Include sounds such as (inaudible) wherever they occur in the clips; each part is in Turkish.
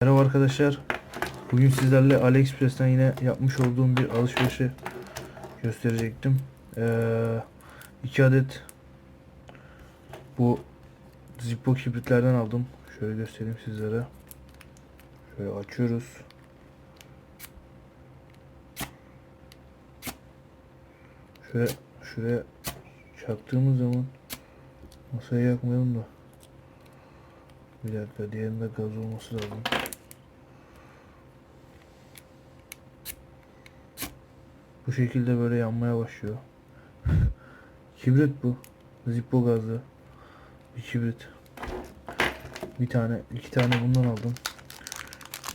Merhaba arkadaşlar. Bugün sizlerle AliExpress'ten yine yapmış olduğum bir alışverişi gösterecektim. Ee, iki adet bu Zippo kibritlerden aldım. Şöyle göstereyim sizlere. Şöyle açıyoruz. Şöyle şuraya çaktığımız zaman masayı yakmayalım da. Bir dakika diğerinde gaz olması lazım. Bu şekilde böyle yanmaya başlıyor. (laughs) kibrit bu. Zippo gazlı. Bir kibrit. Bir tane, iki tane bundan aldım.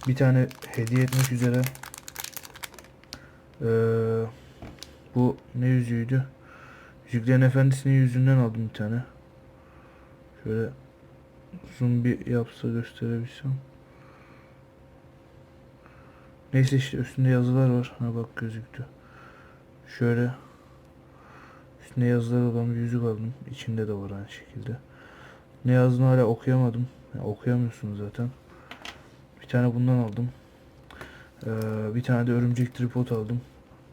Bir tane hediye etmek üzere. Ee, bu ne yüzüğüydü? Yüzüklerin Efendisi'nin yüzüğünden aldım bir tane. Şöyle zoom bir yapsa gösterebilsem. Neyse işte üstünde yazılar var. Ha bak gözüktü. Şöyle üstünde yazılar olan bir yüzük aldım. İçinde de var aynı şekilde. Ne yazdığını hala okuyamadım. Yani okuyamıyorsunuz zaten. Bir tane bundan aldım. Ee, bir tane de örümcek tripod aldım.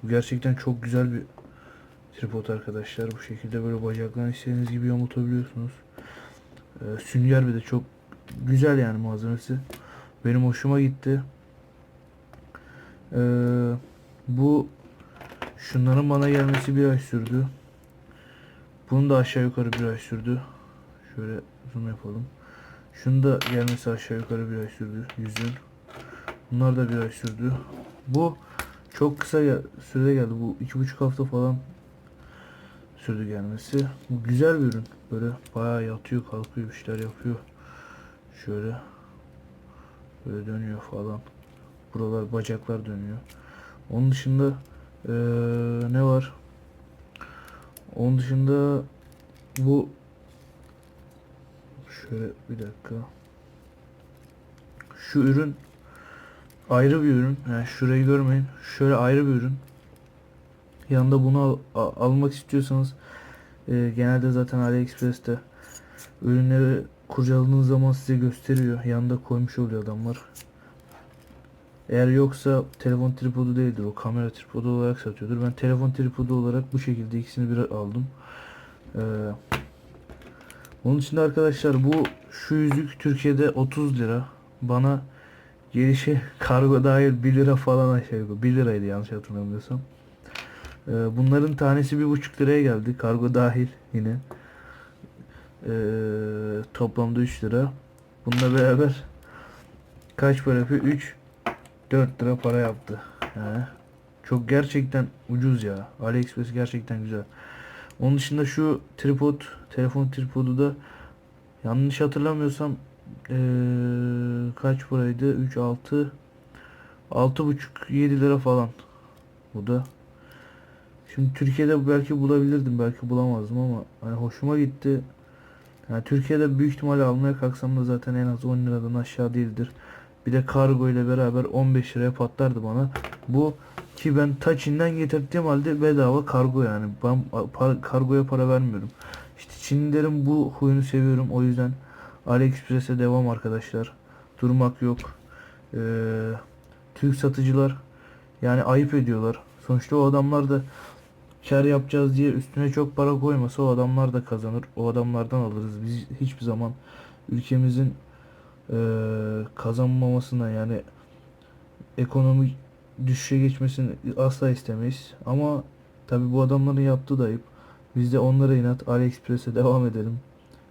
Bu gerçekten çok güzel bir tripod arkadaşlar. Bu şekilde böyle bacaklarını istediğiniz gibi yamultabiliyorsunuz. Ee, sünger bir de çok güzel yani malzemesi. Benim hoşuma gitti. Ee, bu şunların bana gelmesi bir ay sürdü. Bunun da aşağı yukarı bir ay sürdü. Şöyle zoom yapalım. Şunun da gelmesi aşağı yukarı bir ay sürdü. Yüzün. Bunlar da bir ay sürdü. Bu çok kısa sürede geldi. Bu iki buçuk hafta falan sürdü gelmesi. Bu güzel bir ürün. Böyle bayağı yatıyor, kalkıyor, bir şeyler yapıyor. Şöyle böyle dönüyor falan. Buralar bacaklar dönüyor. Onun dışında eee, ne var? Onun dışında bu şöyle bir dakika. Şu ürün ayrı bir ürün. Yani şurayı görmeyin. Şöyle ayrı bir ürün. Yanında bunu al- almak istiyorsanız e, genelde zaten AliExpress'te ürünleri kurcaladığınız zaman size gösteriyor. Yanında koymuş oluyor adamlar. Eğer yoksa telefon tripodu değildir o kamera tripodu olarak satıyordur. Ben telefon tripodu olarak bu şekilde ikisini bir aldım. Ee, onun için de arkadaşlar bu şu yüzük Türkiye'de 30 lira. Bana gelişi (laughs) kargo dahil 1 lira falan aşağı yukarı. 1 liraydı yanlış hatırlamıyorsam. Ee, bunların tanesi 1,5 liraya geldi. Kargo dahil yine. Ee, toplamda 3 lira. Bununla beraber kaç para yapıyor? 3 4 lira para yaptı. Yani çok gerçekten ucuz ya. AliExpress gerçekten güzel. Onun dışında şu tripod, telefon tripodu da yanlış hatırlamıyorsam eee, kaç paraydı? 3 6 6,5 7 lira falan. Bu da. Şimdi Türkiye'de belki bulabilirdim, belki bulamazdım ama hani hoşuma gitti. Yani Türkiye'de büyük ihtimalle almaya kalksam da zaten en az 10 liradan aşağı değildir. Bir de kargo ile beraber 15 liraya patlardı bana. Bu ki ben ta Çin'den getirdiğim halde bedava kargo yani. Ben pa- kargoya para vermiyorum. İşte Çinlilerin bu huyunu seviyorum. O yüzden AliExpress'e devam arkadaşlar. Durmak yok. Ee, Türk satıcılar yani ayıp ediyorlar. Sonuçta o adamlar da kar yapacağız diye üstüne çok para koymasa o adamlar da kazanır. O adamlardan alırız. Biz hiçbir zaman ülkemizin eee kazanmamasına yani ekonomi düşüşe geçmesini asla istemeyiz. Ama tabi bu adamların yaptığı da ayıp. Biz de onlara inat AliExpress'e devam edelim.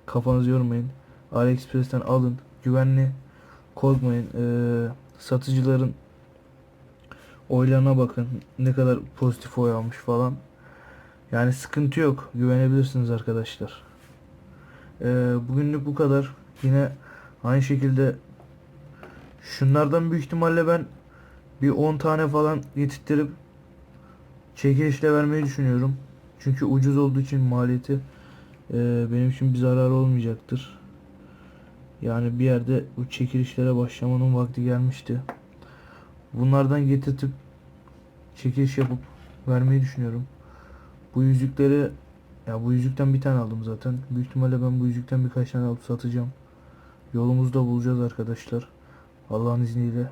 Kafanızı yormayın. AliExpress'ten alın. Güvenli. Korkmayın. Eee, satıcıların oylarına bakın. Ne kadar pozitif oy almış falan. Yani sıkıntı yok. Güvenebilirsiniz arkadaşlar. Eee, bugünlük bu kadar. Yine aynı şekilde şunlardan büyük ihtimalle ben bir 10 tane falan getirttirip çekilişle vermeyi düşünüyorum. Çünkü ucuz olduğu için maliyeti eee, benim için bir zarar olmayacaktır. Yani bir yerde bu çekilişlere başlamanın vakti gelmişti. Bunlardan getirtip çekiliş yapıp vermeyi düşünüyorum. Bu yüzükleri ya bu yüzükten bir tane aldım zaten. Büyük ihtimalle ben bu yüzükten birkaç tane alıp satacağım. Yolumuzda bulacağız arkadaşlar. Allah'ın izniyle.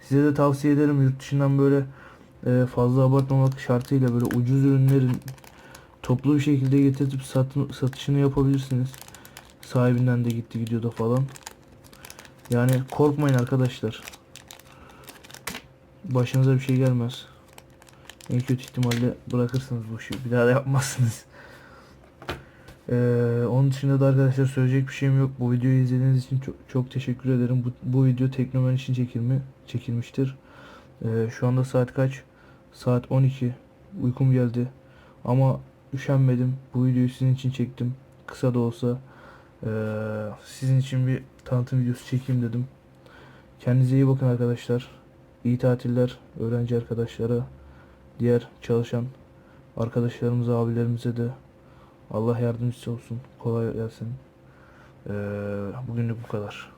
Size de tavsiye ederim yurt dışından böyle e, fazla abartmamak şartıyla böyle ucuz ürünlerin toplu bir şekilde getirip satın, satışını yapabilirsiniz. Sahibinden de gitti videoda falan. Yani korkmayın arkadaşlar. Başınıza bir şey gelmez. En kötü ihtimalle bırakırsınız bu işi. Bir daha da yapmazsınız. Ee, onun dışında da arkadaşlar söyleyecek bir şeyim yok. Bu videoyu izlediğiniz için çok, çok teşekkür ederim. Bu, bu video Teknomen için çekilmi, çekilmiştir. Ee, şu anda saat kaç? Saat 12. Uykum geldi. Ama üşenmedim. Bu videoyu sizin için çektim. Kısa da olsa ee, sizin için bir tanıtım videosu çekeyim dedim. Kendinize iyi bakın arkadaşlar. İyi tatiller öğrenci arkadaşlara, diğer çalışan arkadaşlarımıza, abilerimize de Allah yardımcısı olsun. Kolay gelsin. Ee, bugünlük bu kadar.